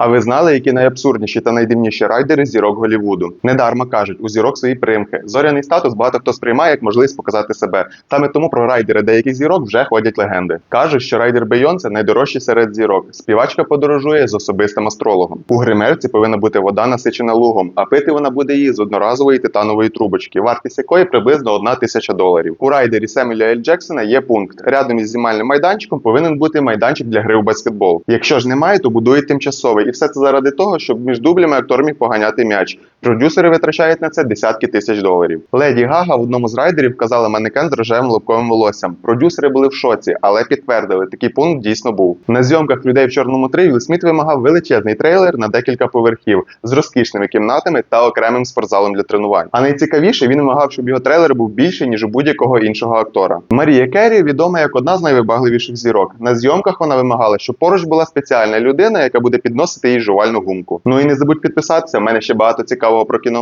А ви знали, які найабсурдніші та найдивніші райдери зірок Голівуду? Недарма кажуть, у зірок свої примхи. Зоряний статус багато хто сприймає як можливість показати себе. Саме тому про райдери деяких зірок вже ходять легенди. Кажуть, що райдер Бейонсе найдорожчий серед зірок. Співачка подорожує з особистим астрологом. У гримерці повинна бути вода насичена лугом, а пити вона буде її з одноразової титанової трубочки, вартість якої приблизно одна тисяча доларів. У райдері Семеля Ель Джексона є пункт. Рядом із знімальним майданчиком повинен бути майданчик для гри у баскетбол. Якщо ж немає, то будують тимчасовий, і все це заради того, щоб між дублями актор міг поганяти м'яч. Продюсери витрачають на це десятки тисяч доларів. Леді Гага в одному з райдерів вказала манекен з рожевим лобковим волоссям. Продюсери були в шоці, але підтвердили, такий пункт дійсно був. На зйомках людей в чорному 3 Вілл Сміт вимагав величезний трейлер на декілька поверхів з розкішними кімнатами та окремим спортзалом для тренувань. А найцікавіше він вимагав, щоб його трейлер був більший ніж у будь-якого іншого актора. Марія Керрі відома як одна з найвибагливіших зірок. На зйомках вона вимагала, щоб поруч була спеціальна людина, яка буде підносити їй жувальну гумку. Ну і не забудь підписатися. в мене ще багато obra que não